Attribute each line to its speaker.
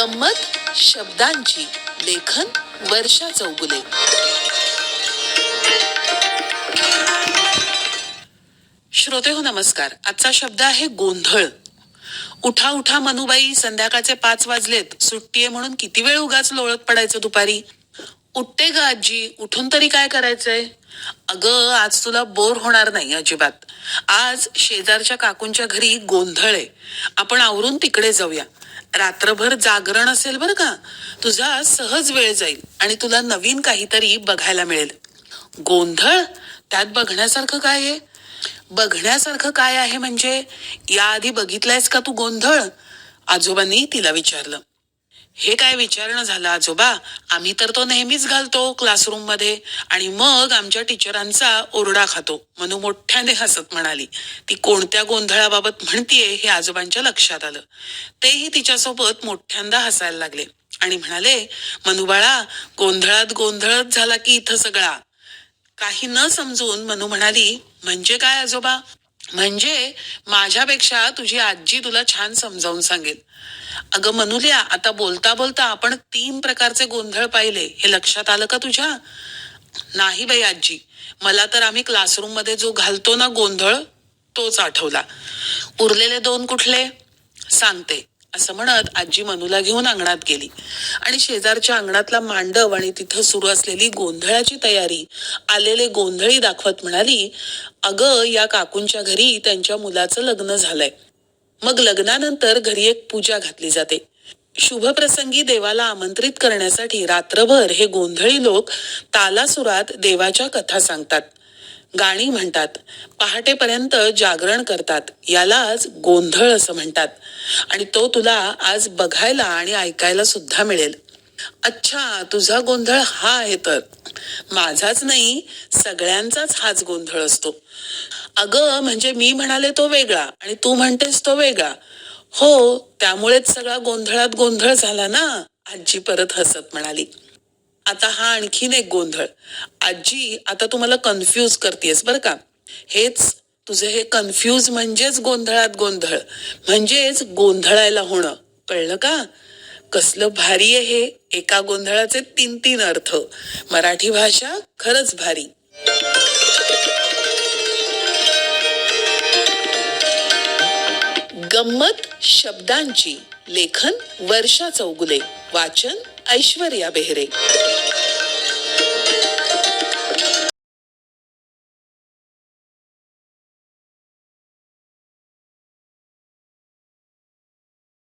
Speaker 1: गंमत शब्दांची लेखन वर्षा चौगुले. श्रोते हो नमस्कार. आजचा शब्द आहे गोंधळ. उठा उठा मनुबाई संध्याकाळचे पाच वाजलेत. सुट्टी आहे म्हणून किती वेळ उगाच लोळत पडायचं दुपारी? उठते ग आजी. उठून तरी काय करायचंय? अगं आज तुला बोर होणार नाही अजिबात. आज शेजारच्या काकूंच्या घरी गोंधळ आहे. आपण आवरून तिकडे जाऊया. रात्रभर जागरण असेल बरं का? तुझा सहज वेळ जाईल आणि तुला नवीन काहीतरी बघायला मिळेल. गोंधळ? त्यात बघण्यासारखं काय आहे? बघण्यासारखं काय आहे म्हणजे याआधी बघितलंयस का तू गोंधळ? आजोबांनी तिला विचारलं. हे काय विचारणं झालं आजोबा? आम्ही तर तो नेहमीच घालतो क्लासरूममध्ये आणि मग आमच्या टीचरांचा ओरडा खातो. मनू मोठ्याने हसत म्हणाली ती कोणत्या गोंधळाबाबत म्हणतीये हे आजोबांच्या लक्षात आलं. तेही तिच्यासोबत मोठ्यांदा हसायला लागले. आणि म्हणाले मनुबाळा गोंधळात गोंधळच झाला की इथं सगळा. काही न समजून मनू म्हणाली म्हणजे काय आजोबा? म्हणजे माझ्यापेक्षा तुझी आजी तुला छान समजावून सांगेल. अगं मनुल्या आता बोलता बोलता आपण तीन प्रकारचे गोंधळ पाहिले हे लक्षात आलं का तुझ्या? नाही बाई आजी मला तर आम्ही क्लासरूममध्ये जो घालतो ना गोंधळ तोच आठवला. उरलेले दोन कुठले? सांगते. असं म्हणत आजी मनूला घेऊन अंगणात गेली. आणि शेजारच्या अंगणातला मांडव आणि तिथं सुरू असलेली गोंधळाची तयारी आलेले गोंधळी दाखवत म्हणाली अगं या काकूंच्या घरी त्यांच्या मुलाचं लग्न झालंय. मग लग्नानंतर घरी एक पूजा घातली जाते. शुभप्रसंगी देवाला आमंत्रित करण्यासाठी रात्रभर हे गोंधळी लोक तालासुरात देवाच्या कथा सांगतात. गाणी म्हणतात पहाटेपर्यंत जागरण करतात यालाच गोंधळ असं म्हणतात. आणि तो तुला आज बघायला आणि ऐकायला सुद्धा मिळेल. अच्छा तुझा गोंधळ हा आहे तर. माझाच नाही सगळ्यांचाच हाच गोंधळ असतो. अगं म्हणजे मी म्हणाले तो वेगळा आणि तू म्हणतेस तो वेगळा. हो त्यामुळेच सगळा गोंधळात गोंधळ झाला ना? आजी परत हसत म्हणाली. आता हा आणखीन एक गोंधळ. आजी आता तुम्हाला कन्फ्यूज करतेस बर का? हेच तुझे हे कन्फ्यूज म्हणजेच गोंधळात गोंधळ. म्हणजेच गोंधळायला होणं. कळलं का? कसलं भारी आहे हे. एका गोंधळाचे तीन तीन अर्थ. मराठी भाषा खरंच भारी. गंमत शब्दांची. लेखन वर्षा चौगुले. वाचन ऐश्वर्या बेहरे.